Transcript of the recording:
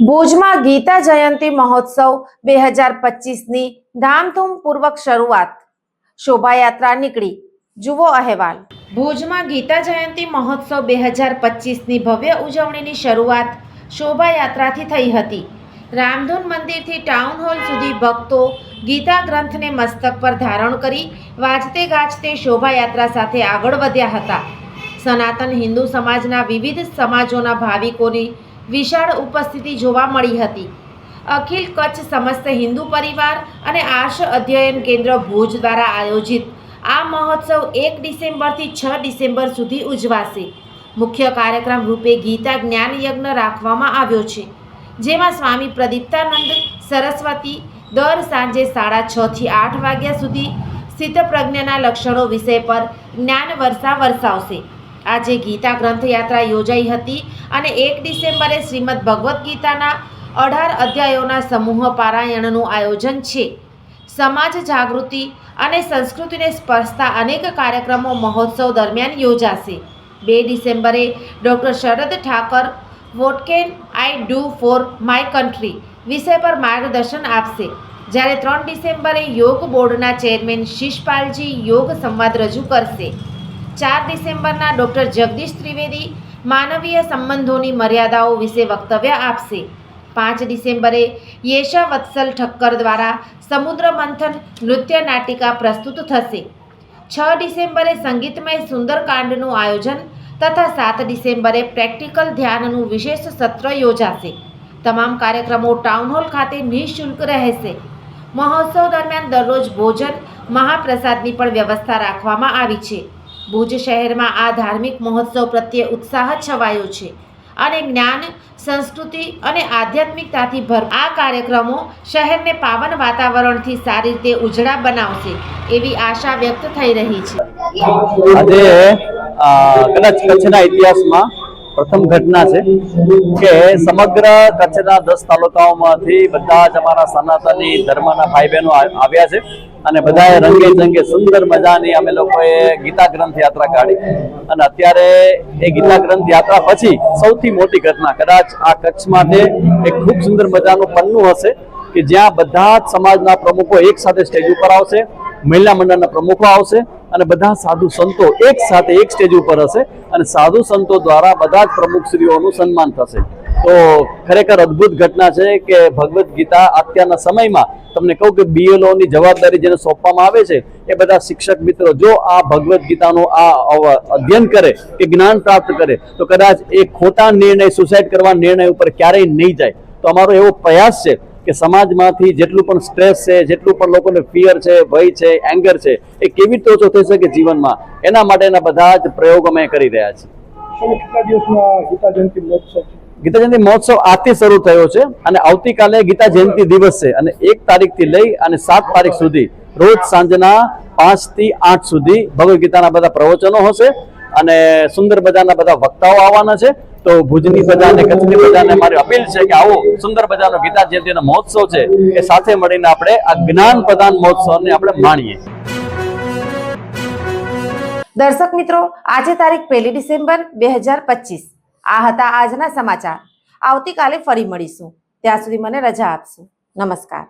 ભુજમાં ગીતા જયંતિ મહોત્સવ બે હજાર પચીસની ધામધૂમપૂર્વક શરૂઆત. શોભાયાત્રા નીકળી. જુઓ અહેવાલ. ભુજમાં ગીતા જયંતિ મહોત્સવ બે હજાર પચીસની ભવ્ય ઉજવણીની શરૂઆત શોભાયાત્રાથી થઈ હતી. રામધૂન મંદિરથી ટાઉન હોલ સુધી ભક્તો ગીતા ગ્રંથને મસ્તક પર ધારણ કરી વાજતે ગાજતે શોભાયાત્રા સાથે આગળ વધ્યા હતા. સનાતન હિન્દુ સમાજના વિવિધ સમાજોના ભાવિકોની વિશાળ ઉપસ્થિતિ જોવા મળી હતી. અખિલ કચ્છ સમસ્ત હિન્દુ પરિવાર અને આર્ષ અધ્યયન કેન્દ્ર ભુજ દ્વારા આયોજિત આ મહોત્સવ એક ડિસેમ્બરથી છ ડિસેમ્બર સુધી ઉજવાશે. મુખ્ય કાર્યક્રમ રૂપે ગીતા જ્ઞાન યજ્ઞ રાખવામાં આવ્યો છે. જેમાં સ્વામી પ્રદીપ્તાનંદ સરસ્વતી દર સાંજે સાડા છથી આઠ વાગ્યા સુધી સ્થિતપ્રજ્ઞાના લક્ષણો વિષય પર જ્ઞાન વર્ષા વરસાવશે. આજે ગીતા ગ્રંથયાત્રા યોજાઈ હતી અને એક ડિસેમ્બરે શ્રીમદ ભગવદ્ ગીતાના અઢાર અધ્યાયોના સમૂહ પારાયણનું આયોજન છે. સમાજ જાગૃતિ અને સંસ્કૃતિને સ્પર્શતા અનેક કાર્યક્રમો મહોત્સવ દરમિયાન યોજાશે. બે ડિસેમ્બરે doctor Sharad Thakar, what can I do for my country વિષય પર માર્ગદર્શન આપશે. જ્યારે ત્રણ ડિસેમ્બરે યોગ બોર્ડના ચેરમેન શિષપાલજી યોગ સંવાદ રજૂ કરશે. ચાર ડિસેમ્બરના ડૉક્ટર જગદીશ ત્રિવેદી માનવીય સંબંધોની મર્યાદાઓ વિશે વક્તવ્ય આપશે. પાંચ ડિસેમ્બરે યેશા વત્સલ ઠક્કર દ્વારા સમુદ્ર મંથન નૃત્ય નાટિકા પ્રસ્તુત થશે. છ ડિસેમ્બરે સંગીતમય સુંદરકાંડનું આયોજન તથા સાત ડિસેમ્બરે પ્રેક્ટિકલ ધ્યાનનું વિશેષ સત્ર યોજાશે. તમામ કાર્યક્રમો ટાઉન હોલ ખાતે નિઃશુલ્ક રહેશે. મહોત્સવ દરમિયાન દરરોજ ભોજન, મહાપ્રસાદની પણ વ્યવસ્થા રાખવામાં આવી છે. ભુજ શહેરમાં આ ધાર્મિક મહોત્સવ પ્રત્યે ઉત્સાહ છવાયો છે અને જ્ઞાન, સંસ્કૃતિ અને આધ્યાત્મિકતાથી ભર આ કાર્યક્રમો શહેરને પાવન વાતાવરણથી સારી રીતે ઉજળા બનાવશે એવી આશા વ્યક્ત થઈ રહી છે. આજે કદાચ કચ્છના ઇતિહાસમાં પ્રથમ ઘટના છે કે સમગ્ર કચ્છના દસ તાલુકાઓમાંથી બધા જ અમારા સનાતની ધર્મના ભાઈ બહેનો આવ્યા છે અને બધાએ રંગે જંગે સુંદર મજાની અમે લોકોએ ગીતા ગ્રંથ યાત્રા કાઢી. અને અત્યારે એ ગીતા ગ્રંથ યાત્રા પછી સૌથી મોટી ઘટના, કદાચ આ કચ્છ માટે એક ખૂબ સુંદર મજાનું પન્નું હશે કે જ્યાં બધા જ સમાજના પ્રમુખો એક સાથે સ્ટેજ ઉપર આવશે, મહિલા મંડળના પ્રમુખો આવશે અને બધા સાધુ સંતો એક સાથે એક સ્ટેજ ઉપર હશે અને સાધુ સંતો દ્વારા બધા જ પ્રમુખશ્રીઓનું સન્માન થશે. તો ખરેખર અદ્ભુત ઘટના છે કે ભગવદ્ ગીતા અત્યારના સમયમાં તમને કહું કે બીએલઓની જવાબદારી જેને સોંપવામાં આવે છે, એ બધા શિક્ષક મિત્રો જો આ ભગવદ્ ગીતાનું આ અધ્યયન કરે કે જ્ઞાન પ્રાપ્ત કરે, તો કદાચ એ ખોટા નિર્ણય સુસાઇડ કરવા નિર્ણય ઉપર ક્યારેય નહીં જાય. તો અમારો એવો પ્રયાસ છે કે સમાજમાંથી જેટલું પણ સ્ટ્રેસ છે જેટલું પણ લોકોને ફિયર છે ભય છે એંગર છે એ કેવી રીતે ઓછો થઈ શકે જીવનમાં? એના માટેના બધા જ પ્રયોગો અમે કરી રહ્યા છીએ. ગીતા જયંતિ મહોત્સવ આજથી શરૂ થયો છે અને આવતીકાલે ગીતા જયંતિ દિવસ છે અને એક તારીખથી લઈ અને સાત તારીખ સુધી રોજ સાંજના પાંચથી આઠ સુધી ભગવદ ગીતાના બધા પ્રવચનો હશે અને સુંદર મજાના બધા વક્તાઓ આવવાના છે તો ભુજની પ્રજાને કચ્છની પ્રજાને મારી અપીલ છે કે આવો સુંદર મજાનો ગીતા જયંતિનો મહોત્સવ છે, એ સાથે મળીને આપણે આ જ્ઞાન પ્રધાન મહોત્સવને આપણે માણીએ. દર્શક મિત્રો, આજે તારીખ પહેલી ડિસેમ્બર બે હજાર પચીસ. આ હતા આજના સમાચાર. આવતીકાલે ફરી મળીશું. ત્યાં સુધી મને રજા આપશો. નમસ્કાર.